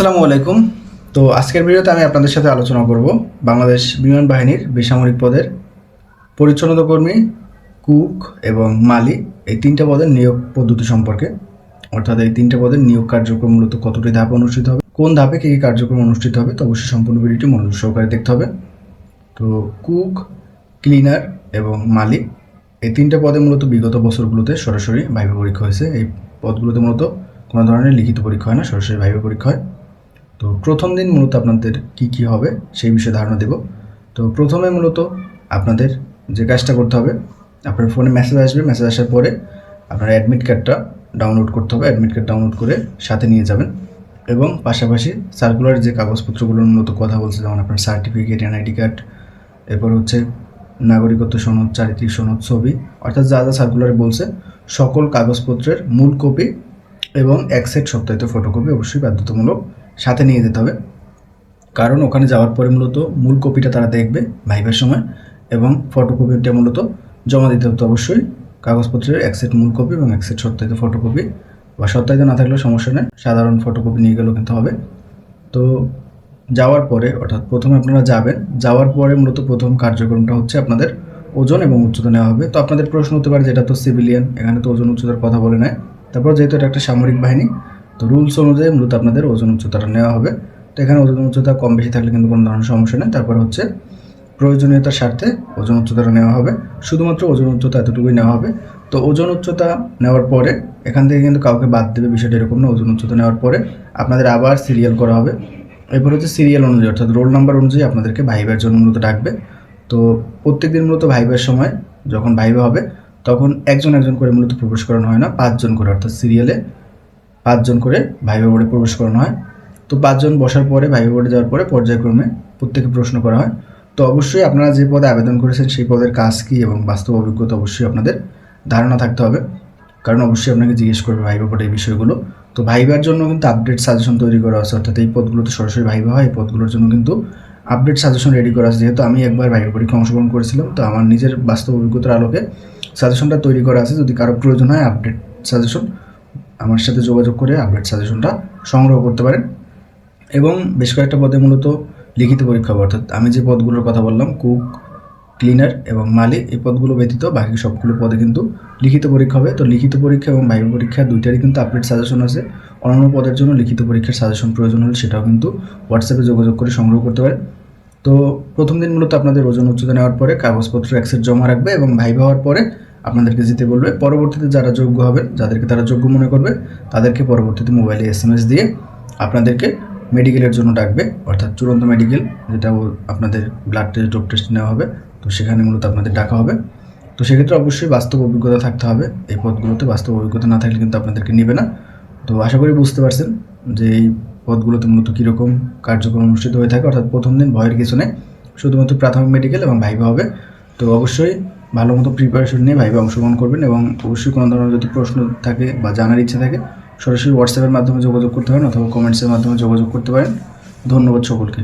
আসসালামু আলাইকুম। তো আজকের ভিডিওতে আমি আপনাদের সাথে আলোচনা করব বাংলাদেশ বিমান বাহিনীর বেসামরিক পদের পরিচ্ছন্নতা কর্মী কুক এবং মালি। এই তিনটা পদের নিয়োগ পদ্ধতি সম্পর্কে, অর্থাৎ এই তিনটা পদের নিয়োগ কার্যক্রম মূলত কতটি ধাপ অনুষ্ঠিত হবে, কোন ধাপে কী কী কার্যক্রম অনুষ্ঠিত হবে, তো অবশ্যই সম্পূর্ণ ভিডিওটি মনোযোগ সহকারে দেখতে হবে। তো কুক, ক্লিনার এবং মালি, এই তিনটে পদে মূলত বিগত বছরগুলোতে সরাসরি ভাইবা পরীক্ষা হয়েছে। এই পদগুলোতে মূলত কোনো ধরনের লিখিত পরীক্ষা হয় না, সরাসরি ভাইবা পরীক্ষা হয়। তো প্রথম দিন মূলত আপনাদের কি কি হবে সেই বিষয়ে ধারণা দেব। তো প্রথমে মূলত আপনাদের যে কাজটা করতে হবে, আপনার ফোনে মেসেজ আসবে মেসেজ আসার পরে আপনার অ্যাডমিট কার্ডটা ডাউনলোড করতে হবে অ্যাডমিট কার্ড ডাউনলোড করে সাথে নিয়ে যাবেন এবং পাশাপাশি সার্কুলার যে কাগজপত্রগুলোর মূলত কথা বলছে, যেমন আপনার সার্টিফিকেট এনআইডি কার্ড এরপর হচ্ছে নাগরিকত্ব সনদ, চারিত্রিক সনদ, ছবি, অর্থাৎ যা যা সার্কুলারে বলছে, সকল কাগজপত্রের মূল কপি এবং এক সেট সপ্তাহিত ফটোকপি অবশ্যই বাধ্যতামূলক সাথে নিয়ে যেতে হবে। কারণ ওখানে যাওয়ার পরে মূলত মূল কপিটা তারা দেখবে ভাইবার সময় এবং ফটোকপিটা মূলত জমা দিতে হতো অবশ্যই। কাগজপত্রের এক সেট মূল কপি এবং এক সেট সত্যায়িত ফটোকপি বা সত্যায়িত না থাকলেও সমস্যা নেই, সাধারণ ফটোকপি নিয়ে গেলেও কিন্তু হবে। তো যাওয়ার পরে, অর্থাৎ প্রথমে আপনারা যাবেন, যাওয়ার পরে মূলত প্রথম কার্যক্রমটা হচ্ছে আপনাদের ওজন এবং উচ্চতা নেওয়া হবে। তো আপনাদের প্রশ্ন হতে পারে, যেটা তো সিভিলিয়ান এখানে তো ওজন, উচ্চতার কথা বলে নেয় তারপর যেহেতু এটা একটা সামরিক বাহিনী তো রুলস অনুযায়ী মূলত আপনাদের ওজন উচ্চতাটা নেওয়া হবে। তো এখানে ওজন উচ্চতা কম বেশি থাকলে কিন্তু কোনো ধরনের সমস্যা নেই। তারপর হচ্ছে প্রয়োজনীয়তার স্বার্থে ওজন উচ্চতাটা নেওয়া হবে। শুধুমাত্র ওজন উচ্চতা এতটুকুই নেওয়া হবে। তো ওজন উচ্চতা নেওয়ার পরে এখান থেকে কিন্তু কাউকে বাদ দেবে বিষয়টা এরকম না, ওজন উচ্চতা নেওয়ার পরে আপনাদের আবার সিরিয়াল করা হবে। এরপর হচ্ছে সিরিয়াল অনুযায়ী, অর্থাৎ রোল নাম্বার অনুযায়ী আপনাদেরকে ভাইবার জন্য মূলত ডাকবে। তো প্রত্যেক দিন মূলত ভাইবার সময় যখন ভাইবা হবে, তখন একজন একজন করে মূলত প্রবেশ করানো হয় না, পাঁচজন করে, অর্থাৎ সিরিয়ালে পাঁচজন করে ভাইবা বোর্ডে প্রবেশ করানো হয়। তো পাঁচজন বসার পরে, ভাইবা বোর্ডে যাওয়ার পরে পর্যায়ক্রমে প্রত্যেকে প্রশ্ন করা হয়। তো অবশ্যই আপনারা যে পদে আবেদন করেছেন, সেই পদের কাজ কী এবং বাস্তব অভিজ্ঞতা অবশ্যই আপনাদের ধারণা থাকতে হবে। কারণ অবশ্যই আপনাকে জিজ্ঞেস করবে ভাইবা বোর্ডে এই বিষয়গুলো। তো ভাইবার জন্য কিন্তু আপডেট সাজেশন তৈরি করা আছে, অর্থাৎ এই পদগুলোতে সরাসরি ভাইবা হয়, এই পদগুলোর জন্য কিন্তু আপডেট সাজেশন রেডি করা আছে। যেহেতু আমি একবার ভাইবা পরীক্ষা অংশগ্রহণ করেছিলাম, তো আমার নিজের বাস্তব অভিজ্ঞতার আলোকে সাজেশনটা তৈরি করা আছে। যদি কারও প্রয়োজন হয় আপডেট সাজেশন আমার সাথে যোগাযোগ করে আপডেট সাজেশনটা সংগ্রহ করতে পারেন। এবং বেশ কয়েকটা পদে মূলত লিখিত পরীক্ষা হবে। অর্থাৎ আমি যে পদগুলোর কথা বললাম কুক ক্লিনার এবং মালি, এই পদগুলো ব্যতীত বাকি সবগুলো পদে কিন্তু লিখিত পরীক্ষা হবে। তো লিখিত পরীক্ষা এবং বাইব পরীক্ষা দুইটারই কিন্তু আপডেট সাজেশন আছে। অন্যান্য পদের জন্য লিখিত পরীক্ষার সাজেশন প্রয়োজন হলে সেটাও কিন্তু হোয়াটসঅ্যাপে যোগাযোগ করে সংগ্রহ করতে পারেন। তো প্রথম দিন মূলত আপনাদের ওজন উচ্চতা নেওয়ার পরে কাগজপত্র অ্যাক্সেট জমা রাখবে এবং ভাইবা হওয়ার পরে আপনাদেরকে যেতে বলবে। পরবর্তীতে যারা যোগ্য হবেন, যাদেরকে তারা যোগ্য মনে করবে, তাদেরকে পরবর্তীতে মোবাইলে এস দিয়ে আপনাদেরকে মেডিকেলের জন্য ডাকবে। অর্থাৎ চূড়ান্ত মেডিকেল যেটা আপনাদের ব্লাড টেস্ট ডোপ টেস্ট নেওয়া হবে। তো সেখানে মূলত আপনাদের ডাকা হবে। তো সেক্ষেত্রে অবশ্যই বাস্তব অভিজ্ঞতা থাকতে হবে। এই পদগুলোতে বাস্তব অভিজ্ঞতা না থাকলে কিন্তু আপনাদেরকে নেবে না। তো আশা করি বুঝতে পারছেন যে এই পদগুলোতে মূলত কীরকম কার্যক্রম অনুষ্ঠিত হয়ে থাকে। অর্থাৎ প্রথম দিন ভয়ের কিছু নেই। শুধুমাত্র প্রাথমিক মেডিকেল এবং ভাইবা হবে। তো অবশ্যই ভালো মতো প্রিপারেশন নিয়ে ভাইবে অংশগ্রহণ করবেন এবং অবশ্যই কোনো ধরনের যদি প্রশ্ন থাকে বা জানার ইচ্ছা থাকে, সরাসরি হোয়াটসঅ্যাপের মাধ্যমে যোগাযোগ করতে পারেন অথবা কমেন্টসের মাধ্যমে যোগাযোগ করতে পারেন। ধন্যবাদ সকলকে।